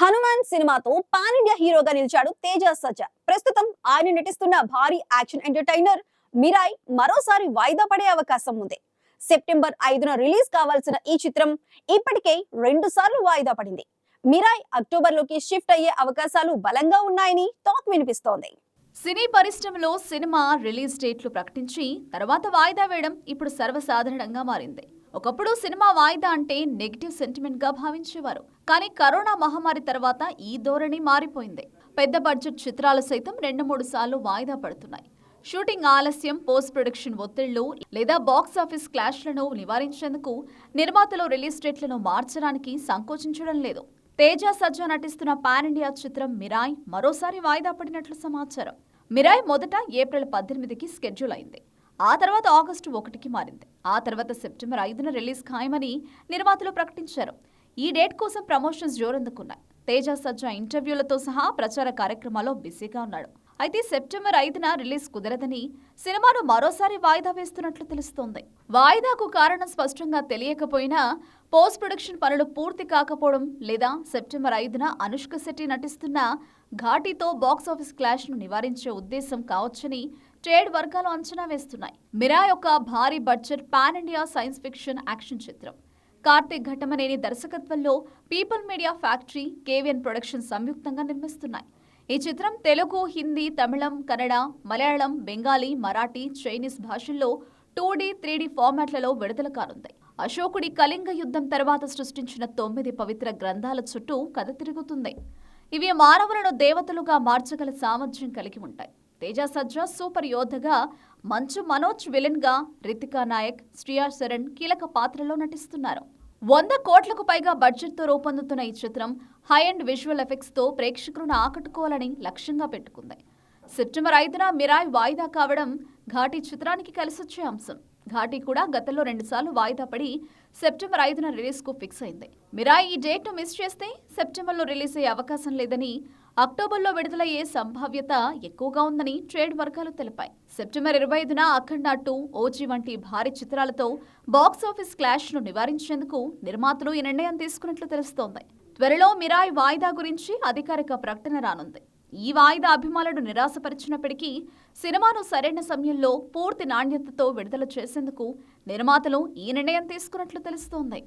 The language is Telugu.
హనుమాన్ సినిమాతో పాన్ ఇండియా హీరోగా నిలిచాడు తేజ సజ ప్రస్తుతం ఆయన నటిస్తున్న భారీ యాక్షన్ ఎంటర్టైనర్ మిరాయ్ మరోసారి వాయిదా పడే అవకాశం ఉంది. సెప్టెంబర్ ఐదున రిలీజ్ కావాల్సిన ఈ చిత్రం ఇప్పటికే రెండు సార్లు వాయిదా పడింది. మిరాయ్ అక్టోబర్లోకి షిఫ్ట్ అయ్యే అవకాశాలు బలంగా ఉన్నాయని టాక్ వినిపిస్తోంది. సినీ పరిశ్రమలో సినిమా రిలీజ్ డేట్లు ప్రకటించి తర్వాత వాయిదా వేయడం ఇప్పుడు సర్వసాధారణంగా మారింది. ఒకప్పుడు సినిమా వాయిదా అంటే నెగిటివ్ సెంటిమెంట్గా భావించేవారు. కానీ కరోనా మహమ్మారి తర్వాత ఈ ధోరణి మారిపోయింది. పెద్ద బడ్జెట్ చిత్రాలు సైతం రెండు మూడు సార్లు వాయిదా పడుతున్నాయి. షూటింగ్ ఆలస్యం పోస్ట్ ప్రొడక్షన్ ఒత్తిళ్ళు లేదా బాక్స్ ఆఫీస్ క్లాష్లను నివారించేందుకు నిర్మాతలు రిలీజ్ డేట్లను మార్చడానికి సంకోచించడం లేదు. తేజ సజ్జా నటిస్తున్న పాన్ ఇండియా చిత్రం మిరాయ్ మరోసారి వాయిదా పడినట్లు సమాచారం. మిరాయ్ మొదట ఏప్రిల్ పద్దెనిమిదికి స్కెడ్యూల్ అయింది. ఆ తర్వాత ఆగస్టు ఒకటికి మారింది. ఆ తర్వాత సెప్టెంబర్ ఐదున రిలీజ్ ఖాయమని నిర్మాతలు ప్రకటించారు. ఈ డేట్ కోసం ప్రమోషన్స్ జోరందుకున్నాయి. తేజ సజ్జా ఇంటర్వ్యూలతో సహా ప్రచార కార్యక్రమాల్లో బిజీగా ఉన్నాడు. అయితే సెప్టెంబర్ ఐదున రిలీజ్ కుదరదని సినిమాను మరోసారి వాయిదా వేస్తున్నట్లు తెలుస్తోంది. వాయిదాకు కారణం స్పష్టంగా తెలియకపోయినా పోస్ట్ ప్రొడక్షన్ పనులు పూర్తి కాకపోవడం లేదా సెప్టెంబర్ ఐదున అనుష్క శెట్టి నటిస్తున్న ఘాటీతో బాక్స్ ఆఫీస్ నివారించే ఉద్దేశం కావచ్చని ట్రేడ్ వర్గాలు అంచనా వేస్తున్నాయి. మిరా యొక్క భారీ budget pan India science fiction action చిత్రం. కార్తీక్ ఘటమనేని దర్శకత్వంలో people media factory KVN production సంయుక్తంగా నిర్మిస్తున్నాయి. ఈ చిత్రం తెలుగు హిందీ తమిళం కన్నడ మలయాళం బెంగాలీ మరాఠీ చైనీస్ భాషల్లో టూ డీ త్రీ డీ ఫార్మాట్లలో విడుదల కానుంది. అశోకుడి కళింగ యుద్ధం తర్వాత సృష్టించిన తొమ్మిది పవిత్ర గ్రంథాల చుట్టూ కథ తిరుగుతుంది. ఇవి మానవులను దేవతలుగా మార్చగల సామర్థ్యం కలిగి ఉంటాయి. తేజ సజ్జా సూపర్ యోధగా మంచు మనోజ్ విలన్గా రితికా నాయక్ శ్రియా శరణ్ కీలక పాత్రలో నటిస్తున్నారు. వంద కోట్లకు పైగా బడ్జెట్తో రూపొందుతున్న ఈ చిత్రం హై అండ్ విజువల్ ఎఫెక్ట్స్తో ప్రేక్షకులను ఆకట్టుకోవాలని లక్ష్యంగా పెట్టుకుంది. సెప్టెంబర్ ఐదున మిరాయ్ వాయిదా కావడం ఘాటీ చిత్రానికి కలిసొచ్చే అంశం. ఘాటీ కూడా గతంలో రెండుసార్లు వాయిదా పడి సెప్టెంబర్ ఐదున రిలీజ్కు ఫిక్స్ అయింది. మిరాయ్ ఈ డేట్ను మిస్ చేస్తే సెప్టెంబర్లో రిలీజ్ అయ్యే అవకాశం లేదని అక్టోబర్లో విడుదలయ్యే సంభావ్యత ఎక్కువగా ఉందని ట్రేడ్ వర్గాలు తెలిపాయి. సెప్టెంబర్ ఇరవై ఐదున అఖండ టూ ఓజీ వంటి భారీ చిత్రాలతో బాక్స్ ఆఫీస్ నివారించేందుకు నిర్మాతలు ఈ నిర్ణయం తీసుకున్నట్లు తెలుస్తోంది. త్వరలో మిరాయ్ వాయిదా గురించి అధికారిక ప్రకటన రానుంది. ఈ వాయిదా అభిమానులను నిరాశపరిచినప్పటికీ సినిమాను సరైన సమయంలో పూర్తి నాణ్యతతో విడుదల చేసేందుకు నిర్మాతలు ఈ నిర్ణయం తీసుకున్నట్లు తెలుస్తోంది.